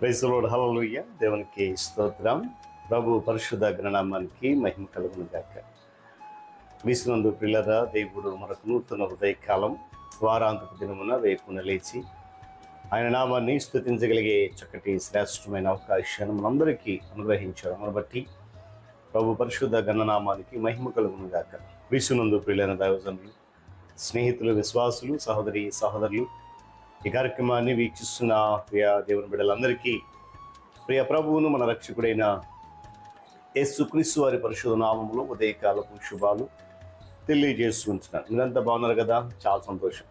Praise Lord hallelujah దేవునికి స్తోత్రం. ప్రభు పరిశుద్ధ గ్రహణామానికి మహిమ కలుగును గాక విష్ణునందు పిల్లరా దేవుడు మనకు నూతన ఉదయకాలం వారాంతపు దినమున రేపున లేచి ఆయన నామాన్ని స్థుతించగలిగే చక్కటి శ్రేష్టమైన అవకాశాన్ని మనందరికీ అనుగ్రహించారు మన బట్టి ప్రభు పరిశుద్ధ గణనామానికి మహిమ కలుగును గాక విష్ణునందు పిల్లల దైవజనులు స్నేహితులు విశ్వాసులు సహోదరి సహోదరులు ఈ కార్యక్రమాన్ని వీక్షిస్తున్న ప్రియ దేవుని బిడ్డలందరికీ ప్రియ ప్రభువును మన రక్షకుడైన యేసుక్రీస్తు వారి పరిశుధ నామములు ఉదయకాలపు శుభాలు తెలియజేస్తుంటున్నాను మీరంతా బాగున్నారు కదా? చాలా సంతోషం.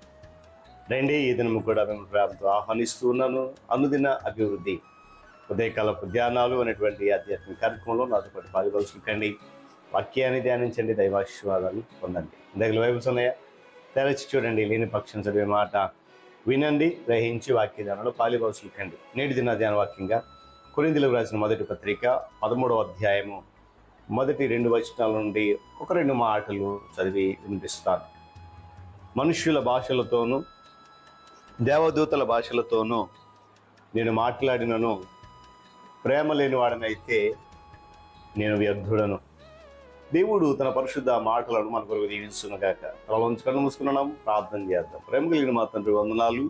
రండి ఈ దినము కూడా మేము ప్రేమతో ఆహ్వానిస్తూ ఉన్నాను. అనుదిన అభివృద్ధి ఉదయకాలపు ధ్యానాలు అనేటువంటి ఆధ్యాత్మిక కార్యక్రమంలో నాతో పాటు పాల్గొలుసుకండి వాక్యాన్ని ధ్యానించండి దైవాశీర్వాదాన్ని పొందండి. దగ్గర వైపు ఉన్నాయా తెరచి చూడండి లేని పక్షం చదివే మాట వినండి గ్రహించి వాక్య ధ్యానంలో పాలిభాషలకండి నేటి దిన ధ్యాన వాక్యంగా కొరిందులకు రాసిన మొదటి పత్రిక పదమూడవ అధ్యాయము మొదటి రెండు వచనాల నుండి ఒక రెండు మాటలు చదివి వినిపిస్తాను. మనుష్యుల భాషలతోనూ దేవదూతల భాషలతోనూ నేను మాట్లాడినను. ప్రేమ లేని వాడనైతే నేను వ్యర్థుడను. దేవుడు తన పరిశుద్ధ మాటలను మన కొరకు దీవించునుగాక. తలలోంచి కళ్ళు మూసుకున్నాం. ప్రార్థన చేద్దాం. ప్రేమ కలిగిన మా తండ్రి వందనాలు.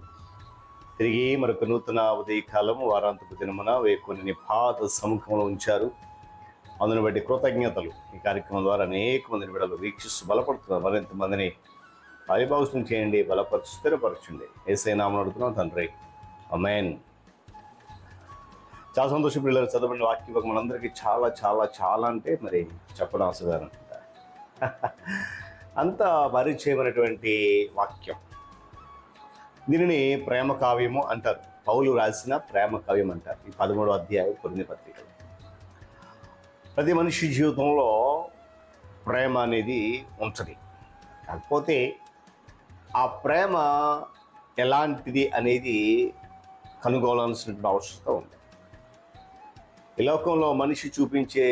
తిరిగి మరొక నూతన ఉదయకాలం వారాంతపు దినమున కొన్ని పాత సముఖంలో ఉంచారు. అందుని బట్టి కృతజ్ఞతలు. ఈ కార్యక్రమం ద్వారా అనేక మందిని విడలు వీక్షిస్తూ బలపడుతున్నారు మరింత మందిని పరిభాషణ చేయండి బలపరుచు స్థిరపరచండి. ఏసై అడుగుతున్నాం తండ్రి. అమెన్ చాలా సంతోషం పిల్లలు చదవండి వాక్య భాగం మనందరికీ చాలా చాలా చాలా అంటే మరి చెప్పడం అవసరం అనుకుంటా అంత పరిచయమైనటువంటి వాక్యం. దీనిని ప్రేమ కావ్యము అంటారు. పౌలు రాసిన ప్రేమ కావ్యం అంటారు. ఈ పదమూడో అధ్యాయం కొన్ని పత్రిక ప్రతి మనిషి జీవితంలో ప్రేమ అనేది ఉంటుంది. కాకపోతే ఆ ప్రేమ ఎలాంటిది అనేది కనుగోలాల్సినటువంటి అవసరం ఉంది. ఈ లోకంలో మనిషి చూపించే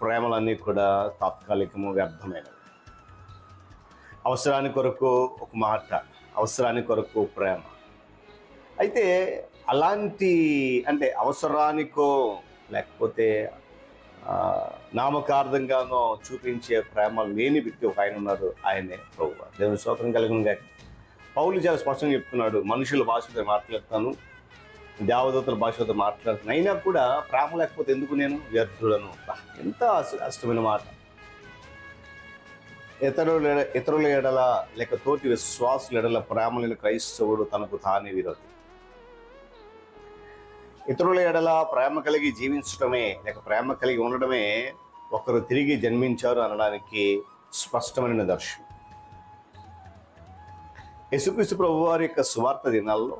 ప్రేమలన్నీ కూడా తాత్కాలికము వ్యర్థమైనవి. అవసరాని కొరకు ఒక మాట అవసరాని కొరకు ప్రేమ. అయితే అలాంటి అంటే అవసరానికో లేకపోతే నామకార్థంగానో చూపించే ప్రేమ లేని వ్యక్తి ఒక ఆయన ఉన్నారు ఆయనే ప్రభు దేవుని స్తోత్రం కలిగిన గాక పౌలు చాలా స్పష్టంగా చెప్తున్నాడు మనుషుల భాషతో మాట్లాడతాను దేవదూతల భాషతో మాట్లాడుతున్నా. అయినా కూడా ప్రేమ లేకపోతే ఎందుకు నేను వ్యర్థులను ఎంత అష్టమైన మాట. ఇతరుల ఇతరుల ఎడల లేక తోటి విశ్వాసుల ఎడల ప్రేమ లేని క్రైస్తవుడు తనకు తానే విరోధి. ఇతరుల ఎడల ప్రేమ కలిగి జీవించడమే లేక ప్రేమ కలిగి ఉండడమే ఒకరు తిరిగి జన్మించారు అనడానికి స్పష్టమైన దర్శనం. యేసుక్రీస్తు ప్రభు వారి యొక్క సువార్త దినాల్లో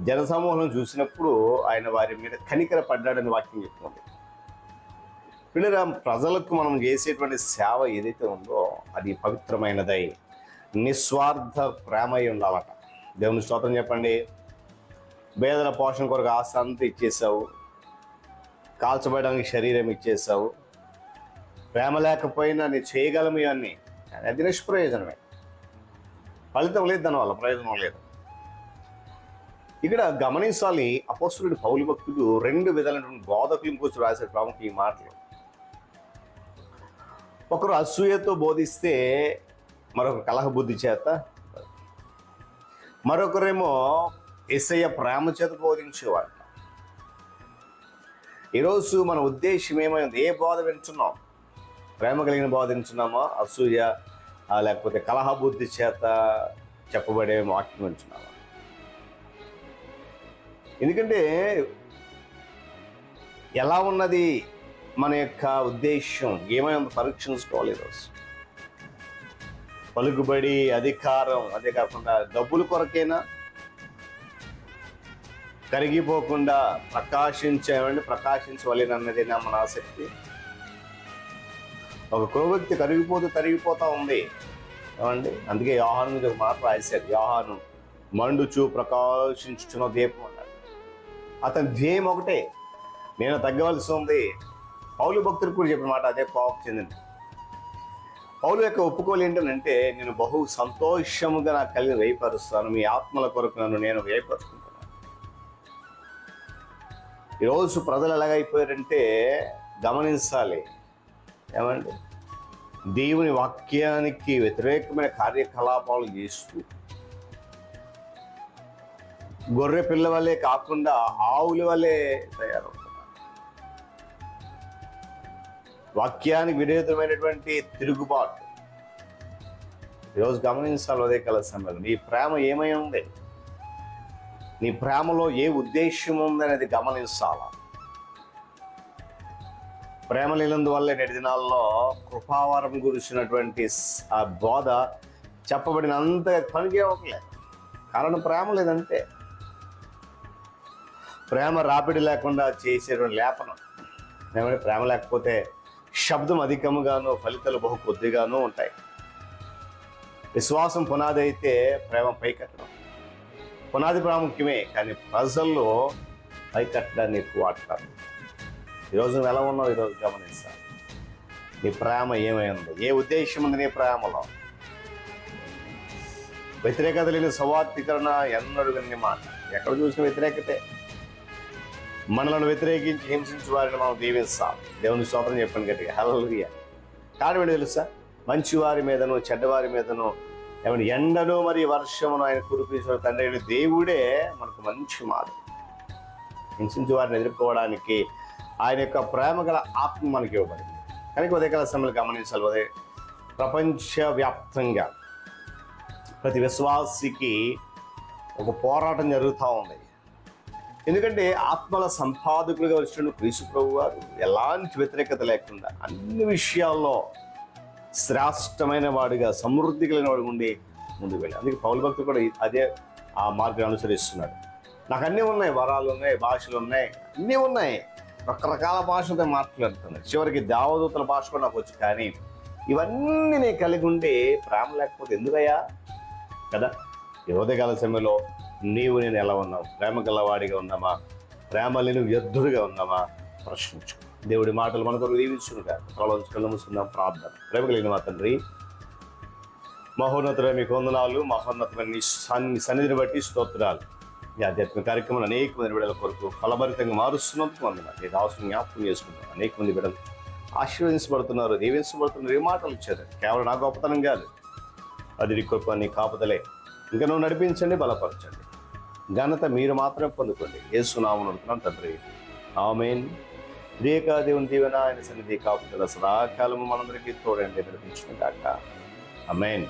జనసమూహం చూసినప్పుడు ఆయన వారి మీద కనికర పడ్డాడని వాక్యం చెప్తుంది. పిల్లరా ప్రజలకు మనం చేసేటువంటి సేవ ఏదైతే ఉందో అది పవిత్రమైనదై నిస్వార్థ ప్రేమ అయి ఉండాలట. దేవుని స్తోత్రం చెప్పండి. పేదల పోషణ కొరకు ఆస్తి అంతా ఇచ్చేసావు కాల్చబడడానికి శరీరం ఇచ్చేసావు ప్రేమ లేకపోయినా నేను చేయగలము ఇవన్నీ. అది నిష్ప్రయోజనమే. ఫలితం లేదు దానివల్ల ప్రయోజనం లేదు. ఇక్కడ గమనించాలి అపోస్తుడు పౌలు భక్తుడు రెండు విధాలైనటువంటి బోధకుల కోసం రాసే ప్రాముఖ్య ఈ మాటలు. ఒకరు అసూయతో బోధిస్తే మరొక కలహ బుద్ధి చేత మరొకరేమో ఎస్ఐ ప్రేమ చేత బోధించేవాడు ఈరోజు మన ఉద్దేశం ఏమైంది? ఏ బోధ వింటున్నాం? ప్రేమ కలిగిన బోధ వింటున్నామా? అసూయ లేకపోతే కలహ బుద్ధి చేత చెప్పబడే వాక్యం వింటున్నామా? ఎందుకంటే ఎలా ఉన్నది మన యొక్క ఉద్దేశం ఏమైనా పరీక్షించుకోవాలి ఈరోజు. పలుకుబడి అధికారం అదే కాకుండా డబ్బుల కొరకేనా కరిగిపోకుండా ప్రకాశించేవండి ప్రకాశించవలేనన్నదేనా మన ఆసక్తి. ఒక కులవ్యక్తి కరిగిపోతూ తరిగిపోతూ ఉంది. ఏమండి? అందుకే యోహాను మీద ఒక మాట రాశారు. యోహాను మండుచు ప్రకాశించుచున్న దీపం అన్నాడు అతని ధ్యేయం ఒకటే. నేను తగ్గవలసి ఉంది. పౌలు భక్తులు కూడా చెప్పిన మాట అదే కోపం చెందింది. పౌలు యొక్క ఒప్పుకోలు ఏంటంటే నేను బహు సంతోషముగా నాకు కలిగి వేయపరుస్తాను మీ ఆత్మల కొరకు నన్ను నేను వేయపరుచుకుంటున్నాను ఈరోజు ప్రజలు ఎలాగైపోయారంటే గమనించాలి. ఏమండి? దేవుని వాక్యానికి వ్యతిరేకమైన కార్యకలాపాలు చేస్తూ గొర్రె పిల్ల వల్లే కాకుండా ఆవుల వల్లే తయారవుతున్నారు వాక్యానికి విరోధమైనటువంటి తిరుగుబాటు. ఈరోజు గమనించాలి అదే కాల సమయంలో నీ ప్రేమ ఏమై ఉంది? నీ ప్రేమలో ఏ ఉద్దేశం ఉందనేది గమనించాలా? ప్రేమ లేనందువల్ల నేటి దినాల్లో కృపావరం గురించినటువంటి ఆ బోధ చెప్పబడినంత పనికే అవ్వట్లేదు కారణం ప్రేమ లేదంటే. ప్రేమ రాపిడి లేకుండా చేసేటువంటి లేపనం. ఏమంటే ప్రేమ లేకపోతే శబ్దం అధికముగాను ఫలితాలు బహు కొద్దిగాను ఉంటాయి. విశ్వాసం పునాది అయితే ప్రేమ పైకట్టడం పునాది ప్రాముఖ్యమే కానీ ప్రజల్లో పైకట్టడాన్ని ఎక్కువ వాడతారు. ఈరోజు నువ్వు ఎలా ఉన్నావు? ఈరోజు గమనిస్తాను నీ ప్రేమ ఏమైంది ఏ ఉద్దేశం ఉంది నీ ప్రేమలో? వ్యతిరేకత లేని సవార్థీకరణ ఎన్నడూ మాట. ఎక్కడ చూసిన వ్యతిరేకతే. మనలను వ్యతిరేకించి హింసించే వారిని మనం దీవిస్తాం. దేవుని స్తోత్రం చెప్పండి గట్టిగా. హల్లెలూయా కారణం ఏంటి తెలుసా? మంచి వారి మీదను చెడ్డవారి మీదను ఏమైనా ఎండను మరి వర్షమును ఆయన కురిపించిన తండ్రి దేవుడే మనకు మంచి మార్గం. హింసించి వారిని ఎదుర్కోవడానికి ఆయన యొక్క ప్రేమ గల ఆత్మ మనకి ఇవ్వబడింది. కనుక ఉదయకాల సమయంలో గమనించాలి. ఉదయ ప్రపంచవ్యాప్తంగా ప్రతి విశ్వాసికి ఒక పోరాటం జరుగుతూ ఉంది. ఎందుకంటే ఆత్మల సంపాదకులుగా వచ్చిన క్రీసు ప్రభు వారు ఎలాంటి వ్యతిరేకత లేకుండా అన్ని విషయాల్లో శ్రేష్టమైన వాడిగా సమృద్ధి కలిగిన వాడు ఉండి ముందుకు వెళ్ళి అందుకే పౌల భక్తులు కూడా అదే ఆ మార్గం అనుసరిస్తున్నాడు నాకు అన్నీ ఉన్నాయి వరాలు ఉన్నాయి భాషలు ఉన్నాయి అన్నీ ఉన్నాయి. రకరకాల భాషలతో మాట్లాడుతున్నాయి చివరికి దేవదూతల భాష కూడా నాకు వచ్చు కానీ ఇవన్నీ నేను కలిగి ఉండి ప్రేమ లేకపోతే ఎందుకయ్యా? కదా? ఈ సమయంలో నీవు నేను ఎలా ఉన్నావు? ప్రేమ గలవాడిగా ఉన్నామా? ప్రేమ లేని వ్యర్థుడిగా ఉన్నామా? ప్రశ్నించు. దేవుడి మాటలు మనకు దీవించునుగా. ప్రలోచుకుని మూసుకుందాం ప్రార్థన. ప్రేమ కలిగిన మా తండ్రి మహోన్నతుడ మీకు వందనాలు. మహోన్నతమైన సన్ని సన్నిధిని బట్టి స్తోత్రాలు. ఈ ఆధ్యాత్మిక కార్యక్రమం అనేక మంది బిడ్డల కొరకు ఫలభరితంగా మారుస్తున్నందుకు వందనాలు. ఇది అవసరం జ్ఞాపకం చేసుకుంటాం అనేక మంది బిడ్డలు ఆశీర్వదించబడుతున్నారు దీవించబడుతున్నారు. ఏ మాటలు ఇచ్చారు? కేవలం నా గొప్పతనం కాదు. అది నీ కృప నీ కాపుదలే. ఇంకా నువ్వు నడిపించండి బలపరచండి. ఘనత మీరు మాత్రమే పొందుకోండి. ఏసునామను అనుకున్నాం తండ్రి. ఆమెన్. దేకా దేవుని దీవెన ఆయన సన్నిధి కాపుదల సదాకాలము మనందరికీ తోడండి నడిపించిన కాక ఆమెన్.